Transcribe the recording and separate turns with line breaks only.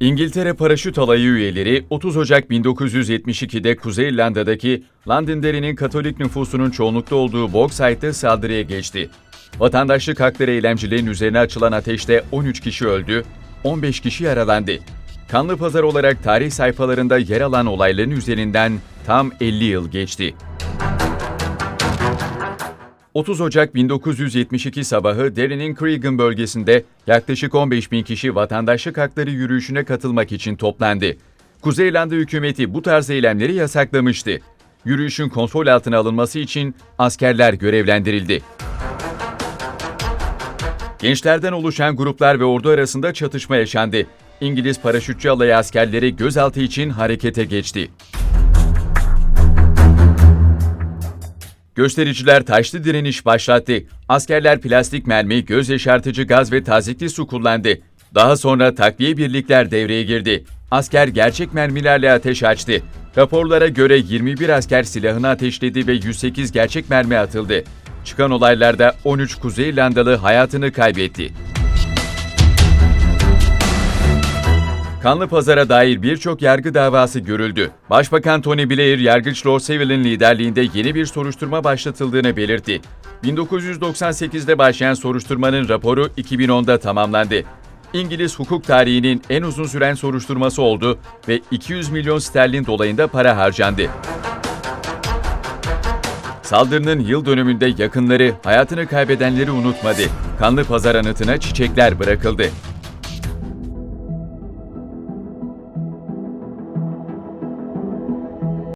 İngiltere Paraşüt Alayı üyeleri 30 Ocak 1972'de Kuzey İrlanda'daki Londonderry'nin Katolik nüfusunun çoğunlukta olduğu Bogside saldırıya geçti. Vatandaşlık hakları eylemcilerin üzerine açılan ateşte 13 kişi öldü, 15 kişi yaralandı. Kanlı pazar olarak tarih sayfalarında yer alan olayların üzerinden tam 50 yıl geçti. 30 Ocak 1972 sabahı Derry'nin Cregan bölgesinde yaklaşık 15 bin kişi vatandaşlık hakları yürüyüşüne katılmak için toplandı. Kuzey İrlanda hükümeti bu tarz eylemleri yasaklamıştı. Yürüyüşün kontrol altına alınması için askerler görevlendirildi. Gençlerden oluşan gruplar ve ordu arasında çatışma yaşandı. İngiliz paraşütçü alayı askerleri gözaltı için harekete geçti. Göstericiler taşlı direniş başlattı. Askerler plastik mermi, göz yaşartıcı gaz ve tazikli su kullandı. Daha sonra takviye birlikler devreye girdi. Asker gerçek mermilerle ateş açtı. Raporlara göre 21 asker silahını ateşledi ve 108 gerçek mermi atıldı. Çıkan olaylarda 13 Kuzey İrlandalı hayatını kaybetti. Kanlı pazara dair birçok yargı davası görüldü. Başbakan Tony Blair, yargıç Lord Saville'in liderliğinde yeni bir soruşturma başlatıldığını belirtti. 1998'de başlayan soruşturmanın raporu 2010'da tamamlandı. İngiliz hukuk tarihinin en uzun süren soruşturması oldu ve 200 milyon sterlin dolayında para harcandı. Saldırının yıl dönümünde yakınları hayatını kaybedenleri unutmadı. Kanlı pazar anıtına çiçekler bırakıldı.